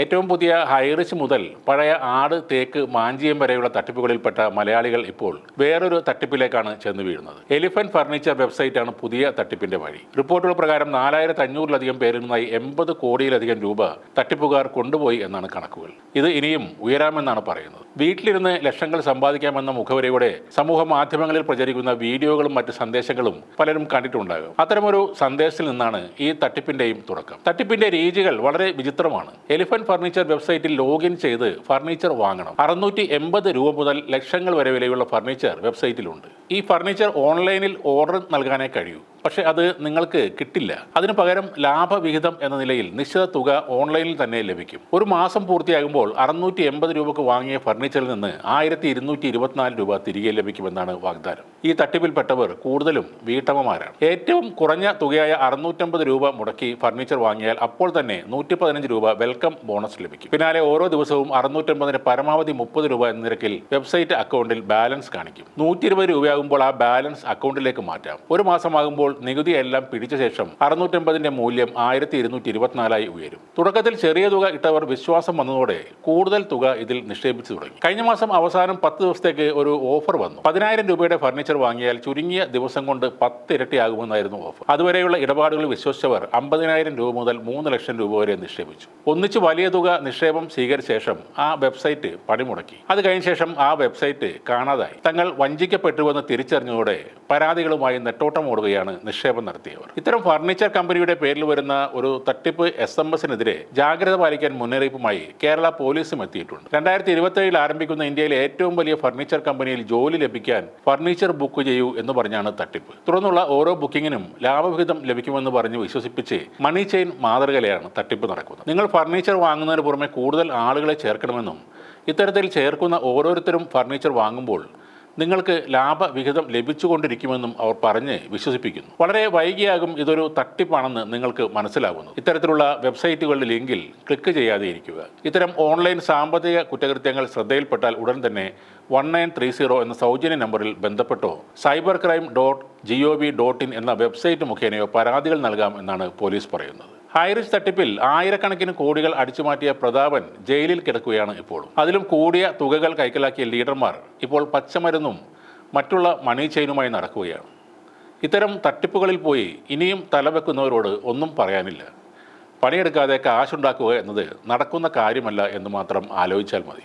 ഏറ്റവും പുതിയ ഹൈറിച്ച് മുതൽ പഴയ ആട് തേക്ക് മാഞ്ചിയം വരെയുള്ള തട്ടിപ്പുകളിൽപ്പെട്ട മലയാളികൾ ഇപ്പോൾ വേറൊരു തട്ടിപ്പിലേക്കാണ് ചെന്ന് വീഴുന്നത്. എലിഫന്റ് ഫർണിച്ചർ വെബ്സൈറ്റാണ് പുതിയ തട്ടിപ്പിന്റെ വഴി. റിപ്പോർട്ടുകൾ പ്രകാരം നാലായിരത്തി അഞ്ഞൂറിലധികം പേരിൽ നിന്നായി എൺപത് കോടിയിലധികം രൂപ തട്ടിപ്പുകാർ കൊണ്ടുപോയി എന്നാണ് കണക്കുകൾ. ഇത് ഇനിയും ഉയരാമെന്നാണ് പറയുന്നത്. വീട്ടിലിരുന്ന് ലക്ഷങ്ങൾ സമ്പാദിക്കാമെന്ന മുഖവരയോടെ സമൂഹ മാധ്യമങ്ങളിൽ പ്രചരിക്കുന്ന വീഡിയോകളും മറ്റ് സന്ദേശങ്ങളും പലരും കണ്ടിട്ടുണ്ടാകും. അത്തരമൊരു സന്ദേശത്തിൽ നിന്നാണ് ഈ തട്ടിപ്പിന്റെയും തുടക്കം. തട്ടിപ്പിന്റെ രീതികൾ വളരെ വിചിത്രമാണ്. എലിഫന്റ് ഫർണിച്ചർ വെബ്സൈറ്റിൽ ലോഗിൻ ചെയ്ത് ഫർണിച്ചർ വാങ്ങണം. അറുന്നൂറ്റി എൺപത് രൂപ മുതൽ ലക്ഷങ്ങൾ വരെ വിലയുള്ള ഫർണിച്ചർ വെബ്സൈറ്റിലുണ്ട്. ഈ ഫർണിച്ചർ ഓൺലൈനിൽ ഓർഡർ നൽകാനേ കഴിയൂ. പക്ഷേ അത് നിങ്ങൾക്ക് കിട്ടില്ല. അതിനു പകരം ലാഭവിഹിതം എന്ന നിലയിൽ നിശ്ചിത തുക ഓൺലൈനിൽ തന്നെ ലഭിക്കും. ഒരു മാസം പൂർത്തിയാകുമ്പോൾ അറുന്നൂറ്റി എൺപത് രൂപക്ക് വാങ്ങിയ ഫർണിച്ചറിൽ നിന്ന് ആയിരത്തി ഇരുന്നൂറ്റി ഇരുപത്തിനാല് രൂപ തിരികെ ലഭിക്കുമെന്നാണ് വാഗ്ദാനം. ഈ തട്ടിപ്പിൽപ്പെട്ടവർ കൂടുതലും വീട്ടമ്മമാരാണ്. ഏറ്റവും കുറഞ്ഞ തുകയായ അറുന്നൂറ്റമ്പത് രൂപ മുടക്കി ഫർണിച്ചർ വാങ്ങിയാൽ അപ്പോൾ തന്നെ നൂറ്റി പതിനഞ്ച് രൂപ വെൽക്കം ബോണസ് ലഭിക്കും. പിന്നാലെ ഓരോ ദിവസവും അറുന്നൂറ്റമ്പതിന് പരമാവധി മുപ്പത് രൂപ എന്ന നിരക്കിൽ വെബ്സൈറ്റ് അക്കൗണ്ടിൽ ബാലൻസ് കാണിക്കും. നൂറ്റി ഇരുപത് രൂപയാകുമ്പോൾ ആ ബാലൻസ് അക്കൗണ്ടിലേക്ക് മാറ്റാം. ഒരു മാസമാകുമ്പോൾ നികുതി എല്ലാം പിടിച്ച ശേഷം അറുന്നൂറ്റമ്പതിന്റെ മൂല്യം ആയിരത്തി ഇരുന്നൂറ്റി ഇരുപത്തിനാലായി ഉയരും. തുടക്കത്തിൽ ചെറിയ തുക ഇട്ടവർ വിശ്വാസം വന്നതോടെ കൂടുതൽ തുക ഇതിൽ നിക്ഷേപിച്ചു തുടങ്ങി. കഴിഞ്ഞ മാസം അവസാനം പത്ത് ദിവസത്തേക്ക് ഒരു ഓഫർ വന്നു. പതിനായിരം രൂപയുടെ ഫർണിച്ചർ വാങ്ങിയാൽ ചുരുങ്ങിയ ദിവസം കൊണ്ട് പത്ത് ഇരട്ടിയാകുമെന്നായിരുന്നു ഓഫർ. അതുവരെയുള്ള ഇടപാടുകൾ വിശ്വസിച്ചവർ അമ്പതിനായിരം രൂപ മുതൽ മൂന്ന് ലക്ഷം രൂപ വരെ നിക്ഷേപിച്ചു. ഒന്നിച്ച് വലിയ തുക നിക്ഷേപം സ്വീകരിച്ച ശേഷം ആ വെബ്സൈറ്റ് പണിമുടക്കി. അത് കഴിഞ്ഞ ശേഷം ആ വെബ്സൈറ്റ് കാണാതായി. തങ്ങൾ വഞ്ചിക്കപ്പെട്ടുവെന്ന് തിരിച്ചറിഞ്ഞതോടെ പരാതികളുമായി നെട്ടോട്ടം ഓടുകയാണ് നിക്ഷേപം നടത്തിയവർ. ഇത്തരം ഫർണിച്ചർ കമ്പനിയുടെ പേരിൽ വരുന്ന ഒരു തട്ടിപ്പ് എസ് എം എസിനെതിരെ ജാഗ്രത പാലിക്കാൻ മുന്നറിയിപ്പുമായി കേരള പോലീസും എത്തിയിട്ടുണ്ട്. രണ്ടായിരത്തി ഇരുപത്തേഴിൽ ആരംഭിക്കുന്ന ഇന്ത്യയിലെ ഏറ്റവും വലിയ ഫർണിച്ചർ കമ്പനിയിൽ ജോലി ലഭിക്കാൻ ഫർണിച്ചർ ബുക്ക് ചെയ്യൂ എന്ന് പറഞ്ഞാണ് തട്ടിപ്പ്. തുടർന്നുള്ള ഓരോ ബുക്കിങ്ങിനും ലാഭവിഹിതം ലഭിക്കുമെന്ന് പറഞ്ഞ് വിശ്വസിപ്പിച്ച് മണി ചെയിൻ മാതൃകയിലാണ് തട്ടിപ്പ് നടക്കുന്നത്. നിങ്ങൾ ഫർണിച്ചർ വാങ്ങുന്നതിന് പുറമെ കൂടുതൽ ആളുകളെ ചേർക്കണമെന്നും ഇത്തരത്തിൽ ചേർക്കുന്ന ഓരോരുത്തരും ഫർണിച്ചർ വാങ്ങുമ്പോൾ നിങ്ങൾക്ക് ലാഭവിഹിതം ലഭിച്ചുകൊണ്ടിരിക്കുമെന്നും അവർ പറഞ്ഞ് വിശ്വസിപ്പിക്കുന്നു. വളരെ വൈകിയാകും ഇതൊരു തട്ടിപ്പാണെന്ന് നിങ്ങൾക്ക് മനസ്സിലാകുന്നു ഇത്തരത്തിലുള്ള വെബ്സൈറ്റുകളുടെ ലിങ്കിൽ ക്ലിക്ക് ചെയ്യാതെ ഇരിക്കുക. ഇത്തരം ഓൺലൈൻ സാമ്പത്തിക കുറ്റകൃത്യങ്ങൾ ശ്രദ്ധയിൽപ്പെട്ടാൽ ഉടൻ തന്നെ വൺ നയൻ ത്രീ സീറോ എന്ന സൗജന്യ നമ്പറിൽ ബന്ധപ്പെട്ടോ cyber crime dot G O V dot in എന്ന വെബ്സൈറ്റ് മുഖേനയോ പരാതികൾ നൽകാം എന്നാണ് പോലീസ് പറയുന്നത്. ഹൈറിച്ച് തട്ടിപ്പിൽ ആയിരക്കണക്കിന് കോടികൾ അടിച്ചുമാറ്റിയ പ്രതാപൻ ജയിലിൽ കിടക്കുകയാണ് ഇപ്പോൾ അതിലും കൂടിയ തുകകൾ കൈക്കലാക്കിയ ലീഡർമാർ ഇപ്പോൾ പച്ചമരുന്നും മറ്റുള്ള മണി ചെയിനുമായി നടക്കുകയാണ്. ഇത്തരം തട്ടിപ്പുകളിൽ പോയി ഇനിയും തലവെക്കുന്നവരോട് ഒന്നും പറയാനില്ല. പണിയെടുക്കാതെ കാശുണ്ടാക്കുക എന്നത് നടക്കുന്ന കാര്യമല്ല എന്ന് മാത്രം ആലോചിച്ചാൽ മതി.